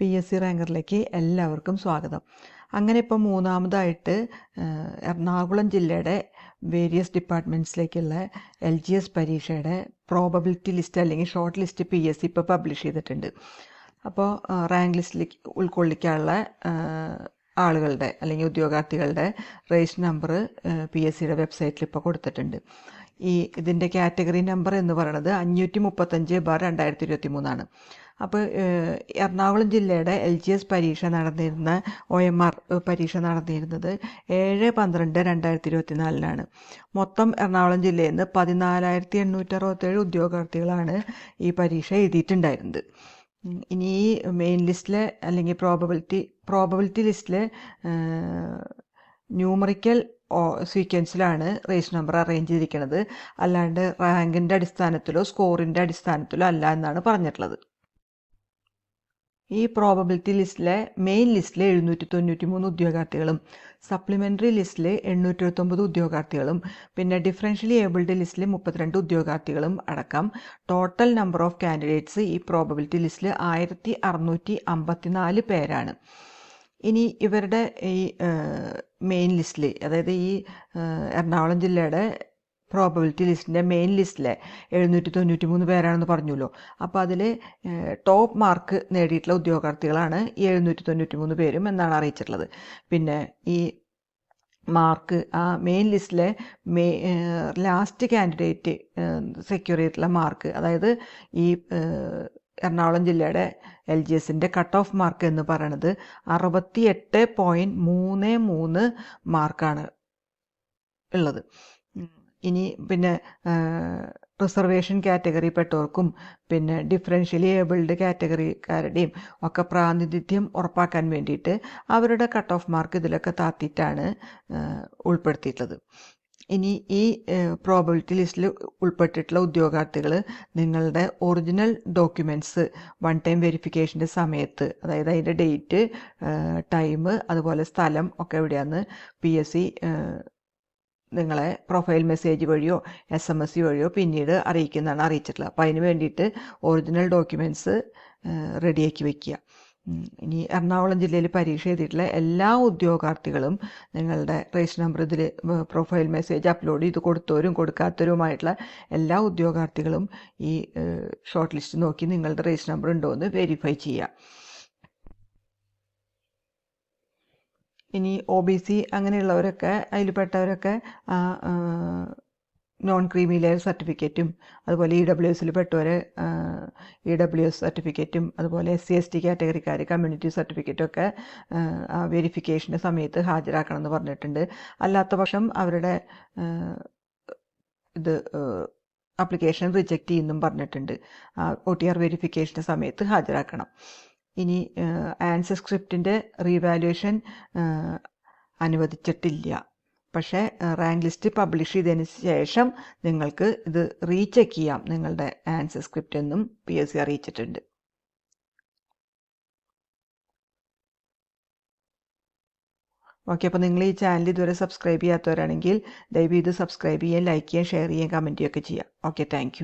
P S C റാങ്കറിലേക്ക് എല്ലാവർക്കും സ്വാഗതം. അങ്ങനെ ഇപ്പോൾ മൂന്നാമതായിട്ട് എറണാകുളം ജില്ലയുടെ വേരിയസ് ഡിപ്പാർട്ട്മെന്റ്സിലേക്കുള്ള എൽ ജി എസ് പരീക്ഷയുടെ പ്രോബബിലിറ്റി ലിസ്റ്റ് അല്ലെങ്കിൽ short list P S C ഇപ്പോൾ പബ്ലിഷ് ചെയ്തിട്ടുണ്ട്. അപ്പോൾ റാങ്ക് ലിസ്റ്റിലേക്ക് ഉൾക്കൊള്ളിക്കാനുള്ള ആളുകളുടെ അല്ലെങ്കിൽ ഉദ്യോഗാർത്ഥികളുടെ രജിസ്റ്റർ നമ്പർ പി എസ് സിയുടെ വെബ്സൈറ്റിൽ ഇപ്പോൾ കൊടുത്തിട്ടുണ്ട്. ഈ ഇതിന്റെ കാറ്റഗറി നമ്പർ എന്ന് പറയുന്നത് അഞ്ഞൂറ്റി മുപ്പത്തഞ്ച് ബാർ രണ്ടായിരത്തി ഇരുപത്തി മൂന്നാണ് അപ്പോൾ എറണാകുളം ജില്ലയുടെ എൽ ജി എസ് പരീക്ഷ നടന്നിരുന്ന ഒ എം ആർ പരീക്ഷ നടന്നിരുന്നത് ഏഴ് പന്ത്രണ്ട് രണ്ടായിരത്തി ഇരുപത്തി നാലിനാണ് മൊത്തം എറണാകുളം ജില്ലയിൽ നിന്ന് പതിനാലായിരത്തി എണ്ണൂറ്റി അറുപത്തേഴ് ഉദ്യോഗാർത്ഥികളാണ് ഈ പരീക്ഷ എഴുതിയിട്ടുണ്ടായിരുന്നത്. ഇനി ഈ മെയിൻ ലിസ്റ്റിലെ അല്ലെങ്കിൽ പ്രോബബിലിറ്റി പ്രോബബിലിറ്റി ലിസ്റ്റിലെ ന്യൂമറിക്കൽ സീക്വൻസിലാണ് റേസ് നമ്പർ അറേഞ്ച് ചെയ്തിരിക്കുന്നത് അല്ലാണ്ട് റാങ്കിന്റെ അടിസ്ഥാനത്തിലോ സ്കോറിന്റെ അടിസ്ഥാനത്തിലോ അല്ല എന്നാണ് പറഞ്ഞിട്ടുള്ളത്. ഈ പ്രോബബിലിറ്റി ലിസ്റ്റിലെ മെയിൻ ലിസ്റ്റിലെ എഴുന്നൂറ്റി തൊണ്ണൂറ്റി മൂന്ന് ഉദ്യോഗാർത്ഥികളും സപ്ലിമെന്ററി ലിസ്റ്റിലെ എണ്ണൂറ്റി എഴുപത്തൊമ്പത് ഉദ്യോഗാർത്ഥികളും പിന്നെ ഡിഫറൻഷ്യലി ഏബിൾഡ് ലിസ്റ്റിലെ മുപ്പത്തിരണ്ട് ഉദ്യോഗാർത്ഥികളും അടക്കം ടോട്ടൽ നമ്പർ ഓഫ് കാൻഡിഡേറ്റ്സ് ഈ പ്രോബബിലിറ്റി ലിസ്റ്റിൽ ആയിരത്തി അറുന്നൂറ്റി അമ്പത്തിനാല് പേരാണ്. ഇനി ഇവരുടെ ഈ മെയിൻ ലിസ്റ്റിൽ അതായത് ഈ എറണാകുളം ജില്ലയുടെ പ്രോബബിലിറ്റി ലിസ്റ്റിന്റെ മെയിൻ ലിസ്റ്റിലെ എഴുന്നൂറ്റി തൊണ്ണൂറ്റി മൂന്ന് പേരാണെന്ന് പറഞ്ഞല്ലോ അപ്പോൾ അതിൽ ടോപ്പ് മാർക്ക് നേടിയിട്ടുള്ള ഉദ്യോഗാർത്ഥികളാണ് ഈ എഴുന്നൂറ്റി തൊണ്ണൂറ്റി മൂന്ന് പേരും എന്നാണ് അറിയിച്ചിട്ടുള്ളത് പിന്നെ ഈ മാർക്ക് ആ മെയിൻ ലിസ്റ്റിലെ മേ ലാസ്റ്റ് കാൻഡിഡേറ്റ് സെക്യൂർ ചെയ്തിട്ടുള്ള മാർക്ക് അതായത് ഈ എറണാകുളം ജില്ലയുടെ എൽ ജി എസിന്റെ കട്ട് ഓഫ് മാർക്ക് എന്ന് പറയുന്നത് അറുപത്തി എട്ട് പോയിന്റ് മൂന്ന് മൂന്ന് മാർക്കാണ് ഉള്ളത്. ഇനി പിന്നെ റിസർവേഷൻ കാറ്റഗറി പെട്ടവർക്കും പിന്നെ ഡിഫറൻഷ്യലി ഏബിൾഡ് കാറ്റഗറിക്കാരുടെയും ഒക്കെ പ്രാതിനിധ്യം ഉറപ്പാക്കാൻ വേണ്ടിയിട്ട് അവരുടെ കട്ട് ഓഫ് മാർക്ക് ഇതിലൊക്കെ താത്തിയിട്ടാണ് ഉൾപ്പെടുത്തിയിട്ടുള്ളത്. ഇനി ഈ പ്രോബിലിറ്റി ലിസ്റ്റിൽ ഉൾപ്പെട്ടിട്ടുള്ള ഉദ്യോഗാർത്ഥികൾ നിങ്ങളുടെ ഒറിജിനൽ ഡോക്യുമെന്റ്സ് വൺ ടൈം വെരിഫിക്കേഷന്റെ സമയത്ത് അതായത് അതിന്റെ ഡേറ്റ് ടൈം അതുപോലെ സ്ഥലം ഒക്കെ എവിടെയാണെന്ന് പി എസ് സി നിങ്ങളെ പ്രൊഫൈൽ മെസ്സേജ് വഴിയോ എസ് എം എസ് വഴിയോ പിന്നീട് അറിയിക്കുന്നതാണ് അറിയിച്ചിട്ടുള്ളത്. അപ്പോൾ അതിന് വേണ്ടിയിട്ട് ഒറിജിനൽ ഡോക്യുമെന്റ്സ് റെഡിയാക്കി വയ്ക്കുക ഇനി എറണാകുളം ജില്ലയിൽ പരീക്ഷ എഴുതിയിട്ടുള്ള എല്ലാ ഉദ്യോഗാർത്ഥികളും നിങ്ങളുടെ റേഷൻ നമ്പർ ഇതിൽ പ്രൊഫൈൽ മെസ്സേജ് അപ്ലോഡ് ചെയ്ത് കൊടുത്തവരും കൊടുക്കാത്തവരുമായിട്ടുള്ള എല്ലാ ഉദ്യോഗാർത്ഥികളും ഈ ഷോർട്ട് ലിസ്റ്റ് നോക്കി നിങ്ങളുടെ റേഷൻ നമ്പർ ഉണ്ടോ എന്ന് വെരിഫൈ ചെയ്യുക. ഇനി ഒ ബി സി അങ്ങനെയുള്ളവരൊക്കെ അതിൽ പെട്ടവരൊക്കെ ആ, ആ, നോൺ ക്രീമി ലെയർ സർട്ടിഫിക്കറ്റും അതുപോലെ ഇ ഡബ്ല്യു എസിൽ പെട്ടവർ ഇ ഡബ്ല്യു എസ് സർട്ടിഫിക്കറ്റും അതുപോലെ എസ് സി എസ് ടി കാറ്റഗറിക്കാർ കമ്മ്യൂണിറ്റി സർട്ടിഫിക്കറ്റും ഒക്കെ വെരിഫിക്കേഷന്റെ സമയത്ത് ഹാജരാക്കണം എന്ന് പറഞ്ഞിട്ടുണ്ട്. അല്ലാത്ത പക്ഷം അവരുടെ ഇത് അപ്ലിക്കേഷൻ റിജക്റ്റ് ചെയ്യുന്നും പറഞ്ഞിട്ടുണ്ട്. ഒ ടി ആർ വെരിഫിക്കേഷന്റെ സമയത്ത് ഹാജരാക്കണം. ഇനി ആൻസർ സ്ക്രിപ്റ്റിന്റെ റീവാലുവേഷൻ അനുവദിച്ചിട്ടില്ല. പക്ഷേ റാങ്ക് ലിസ്റ്റ് പബ്ലിഷ് ചെയ്തതിന് ശേഷം നിങ്ങൾക്ക് ഇത് റീചെക്ക് ചെയ്യാം. നിങ്ങളുടെ ആൻസർ സ്ക്രിപ്റ്റ് എന്നും പി എസ് സി അറിയിച്ചിട്ടുണ്ട്. ഓക്കെ അപ്പോൾ നിങ്ങൾ ഈ ചാനൽ ഇതുവരെ സബ്സ്ക്രൈബ് ചെയ്യാത്തവരാണെങ്കിൽ ദയവ് ഇത് സബ്സ്ക്രൈബ് ചെയ്യാൻ ലൈക്ക് ചെയ്യാൻ ഷെയർ ചെയ്യാൻ കമന്റ് ചെയ്യുകയൊക്കെ ചെയ്യാം. Okay thank